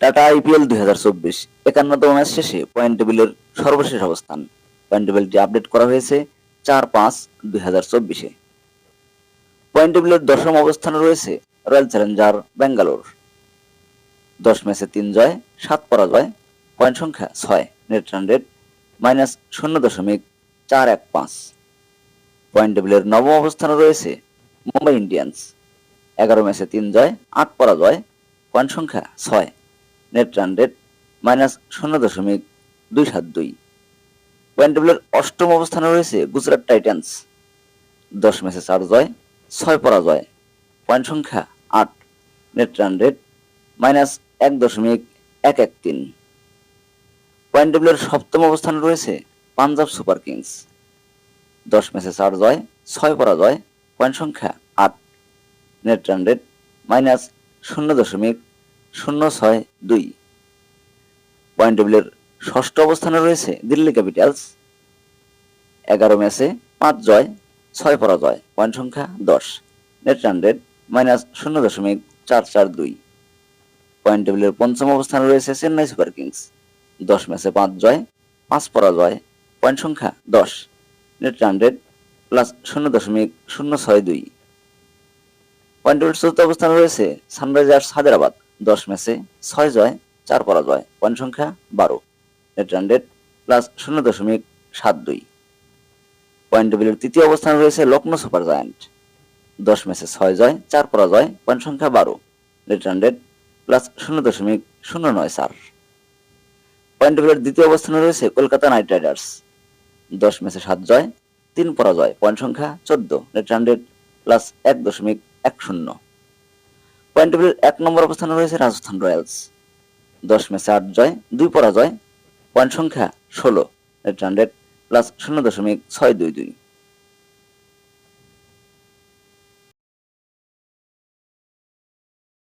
Tata IPL দুই হাজার চব্বিশ। ম্যাচ শেষে পয়েন্ট টেবিলের সর্বশেষ অবস্থান। পয়েন্ট টেবিলটি আপডেট করা হয়েছে চার পাঁচ দুই হাজার চব্বিশে। পয়েন্ট টেবিলের দশম অবস্থানে রয়েছে রয়্যাল চ্যালেঞ্জার ব্যাঙ্গালোর। দশ ম্যাচে তিন জয়, সাত পরাজয়, পয়েন্ট সংখ্যা ছয়, নেট রান রেট মাইনাস শূন্য দশমিক চার এক পাঁচ। পয়েন্ট টেবিলের নবম অবস্থানে রয়েছে মুম্বাই ইন্ডিয়ান্স। এগারো ম্যাচে তিন জয়, আট পরাজয়, পয়েন্ট সংখ্যা ছয় নেট রান রেট মাইনাস শূন্য দশমিক দুই সাত দুই। পয়েন্ট টেবিলের অষ্টম অবস্থানে রয়েছে গুজরাট টাইটান্স। দশ ম্যাচে চার জয়, ছয় পরাজয়। পয়েন্ট সংখ্যা আট নেট রান রেট মাইনাস এক দশমিক এক এক তিন। পয়েন্ট টেবিলের সপ্তম অবস্থানে রয়েছে পাঞ্জাব সুপার কিংস। দশ ম্যাচে চার জয়, ছয় পরাজয়, পয়েন্ট সংখ্যা আট নেট রান রেট মাইনাস শূন্য দশমিক শূন্য ছয় দুই। পয়েন্ট টেবিলের ষষ্ঠ অবস্থানে রয়েছে দিল্লি ক্যাপিটালস। এগারো ম্যাচে পাঁচ জয়, ছয় পরাজয়, পয়েন্ট সংখ্যা দশ। নেট রেট মাইনাস শূন্য দশমিক চার চার দুই। পয়েন্ট টেবিলের পঞ্চম অবস্থানে রয়েছে চেন্নাই সুপার কিংস। দশ ম্যাচে পাঁচ জয়, পাঁচ পরাজয়, পয়েন্ট সংখ্যা দশ। নেট রেট প্লাস শূন্য দশমিক শূন্য ছয় দুই। পয়েন্ট টেবিল চতুর্থ অবস্থানে রয়েছে সানরাইজার্স হায়দ্রাবাদ। দশ ম্যাচে ছয় জয়, চার পরাজয়, পয়েন্ট সংখ্যা বারো। নেট রেট প্লাস শূন্য দশমিক সাত দুই। পয়েন্ট টেবিলের তৃতীয় অবস্থানে রয়েছে লক্ষ্ণৌ সুপার জায়ান্ট। দশ ম্যাচে ছয় জয়, চার পরাজয়, পয়েন্ট সংখ্যা বারো। নেট রেট প্লাস শূন্য দশমিক শূন্য নয় চার। পয়েন্ট টেবিলের দ্বিতীয় অবস্থানে রয়েছে কলকাতা নাইট রাইডার্স। দশ ম্যাচে সাত জয়, তিন পরাজয়, পয়েন্ট সংখ্যা চোদ্দ। নেট রেট প্লাস এক দশমিক এক শূন্য। পয়েন্ট টেবিলের এক নম্বর অবস্থানে রয়েছে রাজস্থান রয়্যালস। দশ ম্যাচে আট জয়, দুই পরাজয় পয়েন্ট সংখ্যা ষোলো। এইট হান্ড্রেড প্লাস শূন্য দশমিক ছয় দুই দুই।